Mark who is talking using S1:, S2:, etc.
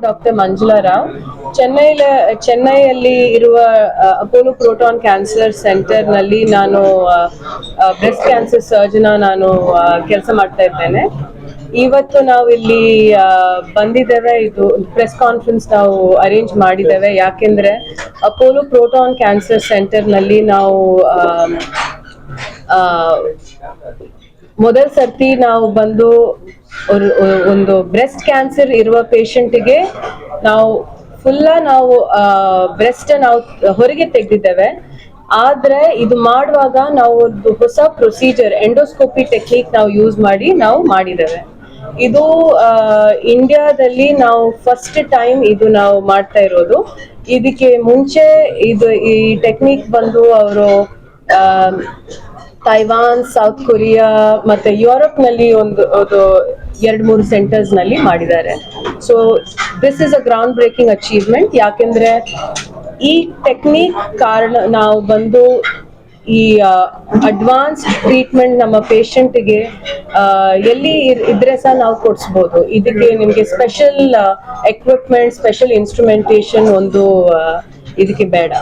S1: Doctor Manjula Rao ಚೆನ್ನೈಲ ಚೆನ್ನೈಯಲ್ಲಿ ಇರುವ ಅಪೋಲೋ ಪ್ರೋಟಾನ್ ಕ್ಯಾನ್ಸರ್ ಸೆಂಟರ್ನಲ್ಲಿ ನಾನು ಬ್ರೆಸ್ಟ್ ಕ್ಯಾನ್ಸರ್ ಸರ್ಜನ್ ನಾನು ಕೆಲಸ ಮಾಡ್ತಾ ಇದ್ದೇನೆ. ಇವತ್ತು ನಾವು ಇಲ್ಲಿ ಬಂದಿದ್ದೇವೆ, ಇದು ಪ್ರೆಸ್ ಕಾನ್ಫರೆನ್ಸ್ ನಾವು ಅರೇಂಜ್ ಮಾಡಿದ್ದೇವೆ. ಯಾಕೆಂದ್ರೆ ಅಪೋಲೋ ಪ್ರೋಟಾನ್ ಕ್ಯಾನ್ಸರ್ ಸೆಂಟರ್ನಲ್ಲಿ ನಾವು ಮೊದಲ ಸರ್ತಿ ನಾವು ಬಂದು ಒಂದು ಬ್ರೆಸ್ಟ್ ಕ್ಯಾನ್ಸರ್ ಇರುವ ಪೇಷಂಟ್ಗೆ ನಾವು ಫುಲ್ಲ ನಾವು ಬ್ರೆಸ್ಟ್ ನಾವು ಹೊರಗೆ ತೆಗೆದಿದ್ದೇವೆ. ಆದ್ರೆ ಇದು ಮಾಡುವಾಗ ನಾವು ಒಂದು ಹೊಸ ಪ್ರೊಸೀಜರ್ ಎಂಡೋಸ್ಕೋಪಿ ಟೆಕ್ನಿಕ್ ನಾವು ಯೂಸ್ ಮಾಡಿ ನಾವು ಮಾಡಿದ್ದೇವೆ. ಇದು ಇಂಡಿಯಾದಲ್ಲಿ ನಾವು ಫಸ್ಟ್ ಟೈಮ್ ಇದು ನಾವು ಮಾಡ್ತಾ ಇರೋದು. ಇದಕ್ಕೆ ಮುಂಚೆ ಇದು ಈ ಟೆಕ್ನಿಕ್ ಬಂದು ಅವರು ತೈವಾನ್, ಸೌತ್ ಕೊರಿಯಾ ಮತ್ತೆ ಯುರೋಪ್ನಲ್ಲಿ ಒಂದು ಎರಡು, ಮೂರು ಸೆಂಟರ್ಸ್ನಲ್ಲಿ ಮಾಡಿದ್ದಾರೆ. So this is a ground breaking achievement ಯಾಕೆಂದ್ರೆ ಈ ಟೆಕ್ನಿಕ್ ಕಾರಣ ನಾವು ಬಂದು ಈ ಅಡ್ವಾನ್ಸ್ ಟ್ರೀಟ್ಮೆಂಟ್ ನಮ್ಮ ಪೇಷಂಟ್ಗೆ ಎಲ್ಲಿ ಇದ್ರೆ ಸಹ ನಾವು ಕೊಡಿಸ್ಬೋದು. ಇದಕ್ಕೆ ನಿಮಗೆ ಸ್ಪೆಷಲ್ ಎಕ್ವಿಪ್ಮೆಂಟ್ ಸ್ಪೆಷಲ್ ಇನ್ಸ್ಟ್ರುಮೆಂಟೇಷನ್ ಒಂದು ಇದಕ್ಕೆ ಬೇಡ.